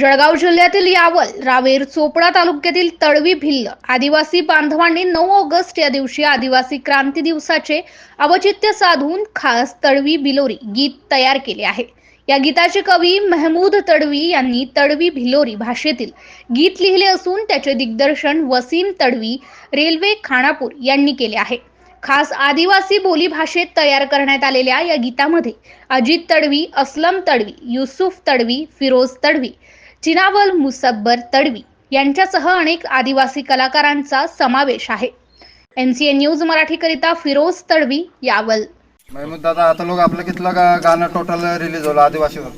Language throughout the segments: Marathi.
जळगाव जिल्ह्यातील यावल रावेर चोपडा तालुक्यातील तळवी भिल्ल आदिवासी बांधवांनी नऊ ऑगस्ट या दिवशी आदिवासी क्रांती दिवसाचे अवचित्य साधून खास तळवी बिलोरी गीत तयार केले आहे. या गीताचे कवी महमूद तडवी यांनी तडवी भिलोरी भाषेतील गीत लिहिले असून त्याचे दिग्दर्शन वसीम तडवी रेल्वे खानापूर यांनी केले आहे. खास आदिवासी बोली भाषेत तयार करण्यात आलेल्या या गीतामध्ये अजित तडवी अस्लम तडवी युसुफ तडवी फिरोज तडवी चिनावल मुसब्बर तडवी यांच्यासह अनेक आदिवासी कलाकारांचा समावेश आहे. एन सी एन न्यूज मराठीकरिता फिरोज तडवी यावल. महमूद दादा आता लोक आपलं कितलं गा गाणं टोटल रिलीज झालं आदिवासीवर?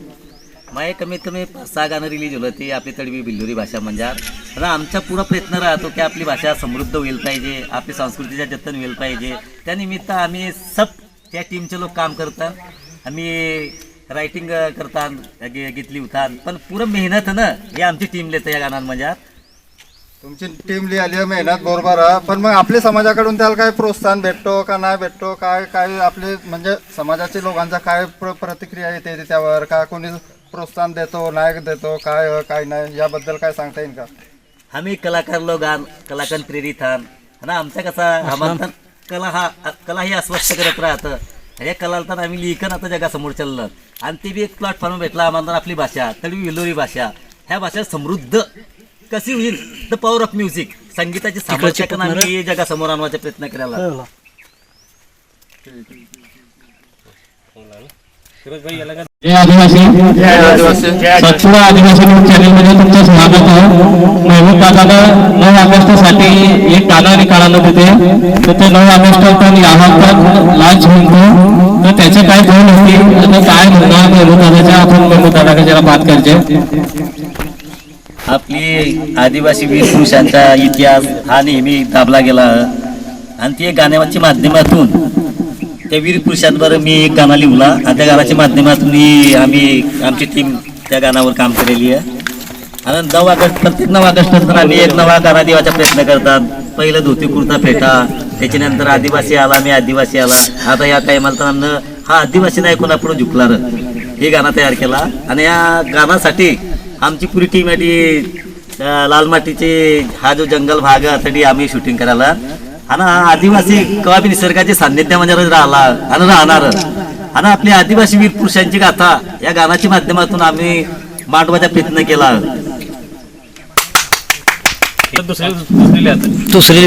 माय कमीत कमी पाच सहा गाणं रिलीज झालं ती आपली तडवी बिल्लोरी भाषा म्हणजे. आता आमचा पुरा प्रयत्न राहतो की आपली भाषा समृद्ध होईल पाहिजे आपली संस्कृतीच्या जतन होईल पाहिजे. त्यानिमित्त आम्ही सब त्या टीमचे लोक काम करतात. आम्ही रायटिंग करतात गी- गीत लिहितात पण पुरं मेहनत ना हे आमची टीम लेतं या गाण्यांमध्ये म्हणजे. तुमची टीम लिहिली आहे मेहनत बरोबर आहे पण मग आपल्या समाजाकडून त्याला काय प्रोत्साहन भेटतो का नाही भेटतो? काय काय आपले म्हणजे समाजाच्या लोकांचा काय प्र प्रतिक्रिया येते त्यावर का कोणी प्रोत्साहन देतो नाही देतो काय काय नाही? याबद्दल काय सांगता येईल का? आम्ही कलाकार लोक कलाकार प्रेरित आहात आणि आमचा कसा आम्हाला कला हा कला ही अस्वस्थ करत राहतं. या कलाला तर आम्ही लिहिकन आता जगासमोर चाललं आणि ते बी एक प्लॅटफॉर्म भेटला आम्हाला तर आपली भाषा तळवी विलोरी भाषा. ह्या भाषा समृद्ध. कशी होईल? द पॉवर ऑफ म्युझिक संगीताची सामर्थ्य आम्ही जगासमोर आणण्याचा प्रयत्न करायला. जय आदिवासी. आदिवासी. न्यूज चॅनलमध्ये तुमचं स्वागत आहे. महबूब दादाला नऊ ऑगस्टसाठी एक कालावधी काढायला होते तर ते नऊ ऑगस्ट पण यावर लॉन्च होईल तर त्याचे काय गुण असतील आणि काय म्हणणार महबूब दादाच्या? आपण महबूब जरा बात करते आपली आदिवासी वीर पुरुषांचा इतिहास हा नेहमी दाबला गेला आणि ते गाण्याच्या माध्यमातून त्या वीर पुरुषांवर मी एक गाणं लिहला. आणि त्या गाण्याच्या माध्यमातून मी आम्ही आमची टीम त्या गाण्यावर काम केलेली आहे. आणि नऊ ऑगस्ट प्रत्येक नऊ ऑगस्ट नंतर आम्ही एक नवा गाणा देवाचा प्रयत्न करतात. पहिलं धोती कुर्ता फेटा. त्याच्यानंतर आदिवासी आला मी आदिवासी आला. आता या टायमाला तर आमनं हा आदिवासी नाही कोणा पुढे झुकला हे गाणं तयार केला. आणि या गाण्यासाठी आमची पुरी टीम आहे ती लाल मातीचे हा जो जंगल भाग आहे त्यासाठी आम्ही शूटिंग करायला. आणि हा आदिवासी कवा बी निसर्गाच्या सान्निध्यामध्ये राहिला. आणि राहणार. आणि आपली आदिवासी वीर पुरुषांची गाथा या गाण्याच्या माध्यमातून आम्ही मांडवाचा प्रयत्न केला. दुसरी दुसरी